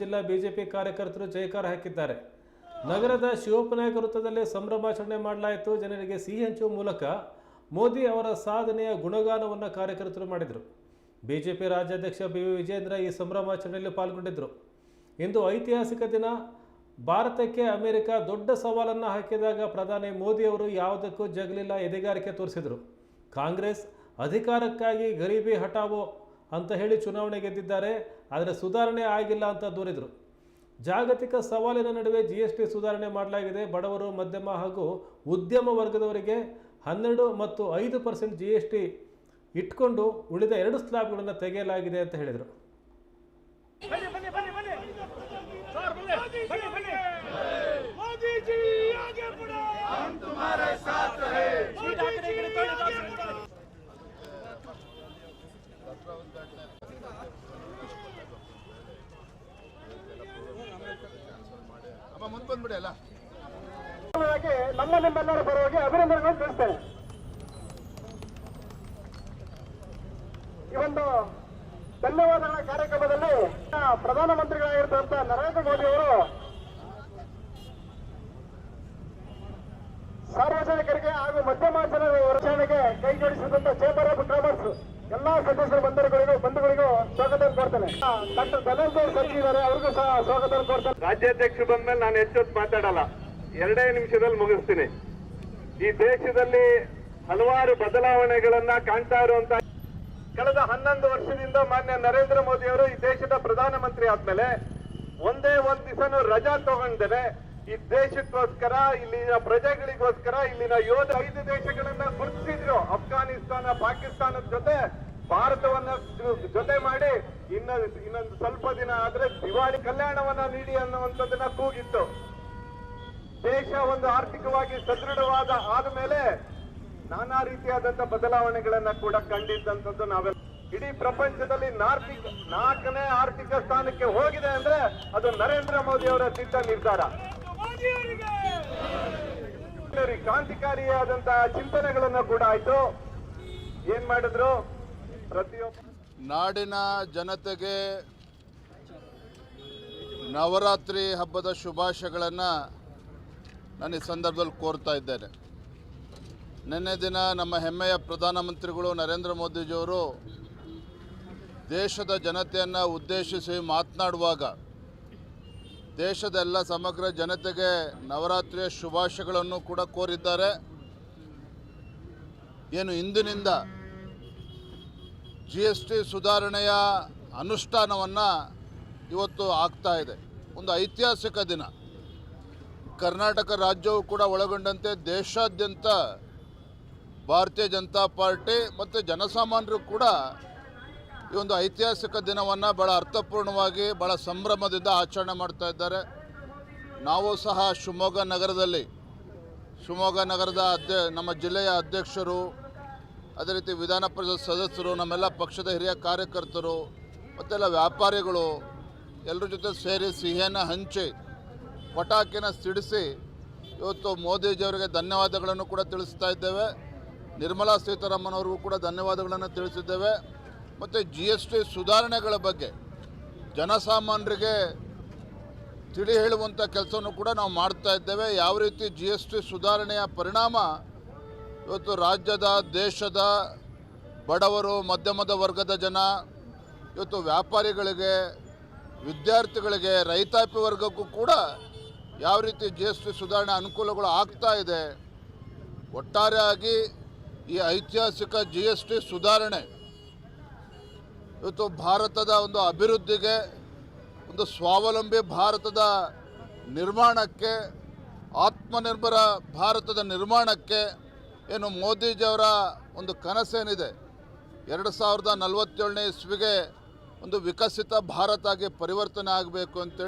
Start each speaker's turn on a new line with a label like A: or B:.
A: ಜಿಲ್ಲಾ ಬಿಜೆಪಿ ಕಾರ್ಯಕರ್ತರು ಜಯಕಾರ ಹಾಕಿದ್ದಾರೆ. ನಗರದ ಶಿವೋಪನಾಯಕ ವೃತ್ತದಲ್ಲಿ ಸಂಭ್ರಮಾಚರಣೆ ಮಾಡಲಾಯಿತು. ಜನರಿಗೆ ಸಿಹಿ ಹಂಚುವ ಮೂಲಕ ಮೋದಿ ಅವರ ಸಾಧನೆಯ ಗುಣಗಾನವನ್ನು ಕಾರ್ಯಕರ್ತರು ಮಾಡಿದರು. ಬಿಜೆಪಿ ರಾಜ್ಯಾಧ್ಯಕ್ಷ ಬಿ ವಿ ವಿಜೇಂದ್ರ ಈ ಸಂಭ್ರಮಾಚರಣೆಯಲ್ಲಿ ಪಾಲ್ಗೊಂಡಿದ್ದರು ಇಂದು ಐತಿಹಾಸಿಕ ದಿನ. ಭಾರತಕ್ಕೆ ಅಮೆರಿಕ ದೊಡ್ಡ ಸವಾಲನ್ನು ಹಾಕಿದಾಗ ಪ್ರಧಾನಿ ಮೋದಿಯವರು ಯಾವುದಕ್ಕೂ ಜಗಲಿಲ್ಲ ಎದೆಗಾರಿಕೆ ತೋರಿಸಿದರು. ಕಾಂಗ್ರೆಸ್ ಅಧಿಕಾರಕ್ಕಾಗಿ ಗರೀಬಿ ಹಟಾವೋ ಅಂತ ಹೇಳಿ ಚುನಾವಣೆ ಗೆದ್ದಿದ್ದಾರೆ, ಆದರೆ ಸುಧಾರಣೆ ಆಗಿಲ್ಲ ಅಂತ ದೂರಿದರು. ಜಾಗತಿಕ ಸವಾಲಿನ ನಡುವೆ ಜಿ ಎಸ್ ಟಿ ಸುಧಾರಣೆ ಮಾಡಲಾಗಿದೆ. ಬಡವರು, ಮಧ್ಯಮ ಹಾಗೂ ಉದ್ಯಮ ವರ್ಗದವರಿಗೆ ಹನ್ನೆರಡು ಮತ್ತು ಐದು ಪರ್ಸೆಂಟ್ ಜಿ ಎಸ್ ಟಿ ಇಟ್ಕೊಂಡು ಉಳಿದ ಎರಡು ಸ್ಲಾಬ್ಗಳನ್ನು ತೆಗೆಯಲಾಗಿದೆ ಅಂತ ಹೇಳಿದರು.
B: ಮುಂದೆ
C: ಬಂದ್ಬಿಡಿ ಅಲ್ಲ.
D: ನಮ್ಮ ನಿಮ್ಮೆಲ್ಲರ ಪರವಾಗಿ ಅಭಿನಂದನೆಗಳನ್ನು ತಿಳಿಸ್ತೇನೆ. ಈ ಒಂದು ಧನ್ಯವಾದಗಳ ಕಾರ್ಯಕ್ರಮದಲ್ಲಿ ಪ್ರಧಾನಮಂತ್ರಿಗಳಾಗಿರ್ತಕ್ಕಂಥ ನರೇಂದ್ರ ಮೋದಿ ಅವರು ಸಾರ್ವಜನಿಕರಿಗೆ ಹಾಗೂ ಮಧ್ಯಮ ಜನರ ರಕ್ಷಣೆಗೆ ಕೈ ಜೋಡಿಸಿದಂತ ಚೇಂಬರ್ ಆಫ್ ಕಾಮರ್ಸ್ ಎಲ್ಲಾ ಸದಸ್ಯರು ಕೋರ್ತೇನೆ ಡಾಕ್ಟರ್ ಬಂದ ಮೇಲೆ ಅವ್ರಿಗೂ ಸಹ ಸ್ವಾಗತ
E: ರಾಜ್ಯಾಧ್ಯಕ್ಷರು ನಾನು ಹೆಚ್ಚೊತ್ತು ಮಾತಾಡಲ್ಲ. ಎರಡೇ ನಿಮಿಷದಲ್ಲಿ ಮುಗಿಸ್ತೀನಿ. ಈ ದೇಶದಲ್ಲಿ ಹಲವಾರು ಬದಲಾವಣೆಗಳನ್ನ ಕಾಣ್ತಾ ಇರುವಂತ ಕಳೆದ ಹನ್ನೊಂದು ವರ್ಷದಿಂದ ಮಾನ್ಯ ನರೇಂದ್ರ ಮೋದಿ ಅವರು ಈ ದೇಶದ ಪ್ರಧಾನಮಂತ್ರಿ ಆದ್ಮೇಲೆ ಒಂದೇ ಒಂದ್ ದಿವಸನೂ ರಜಾ ತಗೊಂಡೇನೆ ಈ ದೇಶಕ್ಕೋಸ್ಕರ, ಇಲ್ಲಿನ ಪ್ರಜೆಗಳಿಗೋಸ್ಕರ, ಇಲ್ಲಿನ ಯೋಧ ಐದು ದೇಶಗಳನ್ನ ಗುರುತಿಸಿದ್ರು. ಅಫ್ಘಾನಿಸ್ತಾನ ಪಾಕಿಸ್ತಾನದ ಜೊತೆ ಭಾರತವನ್ನ ಜೊತೆ ಮಾಡಿ ಇನ್ನ ಇನ್ನೊಂದು ಸ್ವಲ್ಪ ದಿನ ಆದ್ರೆ ದಿವಾಳಿ ಕಲ್ಯಾಣವನ್ನ ನೀಡಿ ಅನ್ನುವಂಥದ್ದನ್ನ ಕೂಗಿತ್ತು. ದೇಶ ಒಂದು ಆರ್ಥಿಕವಾಗಿ ಸದೃಢವಾದ ಆದ್ಮೇಲೆ ನಾನಾ ರೀತಿಯಾದಂತ ಬದಲಾವಣೆಗಳನ್ನ ಕೂಡ ಕಂಡಿದ್ದಂಥದ್ದು ನಾವೆಲ್ಲ. ಇಡೀ ಪ್ರಪಂಚದಲ್ಲಿ ನಾರ್ತಿಕ, ನಾಲ್ಕನೇ ಆರ್ಥಿಕ ಸ್ಥಾನಕ್ಕೆ ಹೋಗಿದೆ ಅಂದ್ರೆ ಅದು ನರೇಂದ್ರ ಮೋದಿ ಅವರ ಸಿದ್ದ ನಿರ್ಧಾರ. ಕ್ರಾಂತಿಕಾರಿಯಾದಂತಹ ಚಿಂತನೆಗಳನ್ನ ಕೂಡ ಆಯ್ತು. ಏನ್ ಮಾಡಿದ್ರು?
C: ನಾಡಿನ ಜನತೆಗೆ ನವರಾತ್ರಿ ಹಬ್ಬದ ಶುಭಾಶಯಗಳನ್ನು ನಾನು ಈ ಸಂದರ್ಭದಲ್ಲಿ ಕೋರ್ತಾ ಇದ್ದೇನೆ. ನಿನ್ನೆ ದಿನ ನಮ್ಮ ಹೆಮ್ಮೆಯ ಪ್ರಧಾನಮಂತ್ರಿಗಳು ನರೇಂದ್ರ ಮೋದಿಜಿಯವರು ದೇಶದ ಜನತೆಯನ್ನು ಉದ್ದೇಶಿಸಿ ಮಾತನಾಡುವಾಗ ದೇಶದ ಎಲ್ಲ ಸಮಗ್ರ ಜನತೆಗೆ ನವರಾತ್ರಿಯ ಶುಭಾಶಯಗಳನ್ನು ಕೂಡ ಕೋರಿದ್ದಾರೆ. ಏನು ಇಂದಿನಿಂದ ಜಿ ಎಸ್ ಟಿ ಸುಧಾರಣೆಯ ಅನುಷ್ಠಾನವನ್ನು ಇವತ್ತು ಆಗ್ತಾ ಇದೆ. ಒಂದು ಐತಿಹಾಸಿಕ ದಿನ. ಕರ್ನಾಟಕ ರಾಜ್ಯವು ಕೂಡ ಒಳಗೊಂಡಂತೆ ದೇಶಾದ್ಯಂತ ಭಾರತೀಯ ಜನತಾ ಪಾರ್ಟಿ ಮತ್ತು ಜನಸಾಮಾನ್ಯರು ಕೂಡ ಈ ಒಂದು ಐತಿಹಾಸಿಕ ದಿನವನ್ನು ಭಾಳ ಅರ್ಥಪೂರ್ಣವಾಗಿ ಭಾಳ ಸಂಭ್ರಮದಿಂದ ಆಚರಣೆ ಮಾಡ್ತಾ ಇದ್ದಾರೆ. ನಾವು ಸಹ ಶಿವಮೊಗ್ಗ ನಗರದಲ್ಲಿ, ಶಿವಮೊಗ್ಗ ನಗರದ ಅಧ್ಯ ನಮ್ಮ ಜಿಲ್ಲೆಯ ಅಧ್ಯಕ್ಷರು ಅದೇ ರೀತಿ ವಿಧಾನ ಪರಿಷತ್ ಸದಸ್ಯರು, ನಮ್ಮೆಲ್ಲ ಪಕ್ಷದ ಹಿರಿಯ ಕಾರ್ಯಕರ್ತರು, ಮತ್ತೆಲ್ಲ ವ್ಯಾಪಾರಿಗಳು ಎಲ್ಲರ ಜೊತೆ ಸೇರಿ ಸಿಹಿಯನ್ನು ಹಂಚಿ ಪಟಾಕಿನ ಸಿಡಿಸಿ ಇವತ್ತು ಮೋದಿಜಿಯವರಿಗೆ ಧನ್ಯವಾದಗಳನ್ನು ಕೂಡ ತಿಳಿಸ್ತಾ ಇದ್ದೇವೆ. ನಿರ್ಮಲಾ ಸೀತಾರಾಮನ್ ಅವ್ರಿಗೂ ಕೂಡ ಧನ್ಯವಾದಗಳನ್ನು ತಿಳಿಸಿದ್ದೇವೆ. ಮತ್ತು ಜಿ ಎಸ್ ಟಿ ಸುಧಾರಣೆಗಳ ಬಗ್ಗೆ ಜನಸಾಮಾನ್ಯರಿಗೆ ತಿಳಿ ಹೇಳುವಂಥ ಕೆಲಸವನ್ನು ಕೂಡ ನಾವು ಮಾಡ್ತಾ ಇದ್ದೇವೆ. ಯಾವ ರೀತಿ ಜಿ ಎಸ್ ಟಿ ಸುಧಾರಣೆಯ ಪರಿಣಾಮ ಇವತ್ತು ರಾಜ್ಯದ, ದೇಶದ ಬಡವರು, ಮಧ್ಯಮದ ವರ್ಗದ ಜನ, ಇವತ್ತು ವ್ಯಾಪಾರಿಗಳಿಗೆ, ವಿದ್ಯಾರ್ಥಿಗಳಿಗೆ, ರೈತಾಪಿ ವರ್ಗಕ್ಕೂ ಕೂಡ ಯಾವ ರೀತಿ ಜಿ ಎಸ್ ಟಿ ಸುಧಾರಣೆ ಅನುಕೂಲಗಳು ಆಗ್ತಾ ಇದೆ, ಒಟ್ಟಾರೆಯಾಗಿ ಈ ಐತಿಹಾಸಿಕ ಜಿ ಎಸ್ ಟಿ ಸುಧಾರಣೆ ಇವತ್ತು ಭಾರತದ ಒಂದು ಅಭಿವೃದ್ಧಿಗೆ, ಒಂದು ಸ್ವಾವಲಂಬಿ ಭಾರತದ ನಿರ್ಮಾಣಕ್ಕೆ, ಆತ್ಮನಿರ್ಭರ ಭಾರತದ ನಿರ್ಮಾಣಕ್ಕೆ ಏನು ಮೋದಿಜಿಯವರ ಒಂದು ಕನಸೇನಿದೆ. ಎರಡು ಸಾವಿರದ ನಲವತ್ತೇಳನೇ ಇಸ್ವಿಗೆ ಒಂದು ವಿಕಸಿತ ಭಾರತ ಆಗಿ ಪರಿವರ್ತನೆ ಆಗಬೇಕು ಅಂತೇಳಿ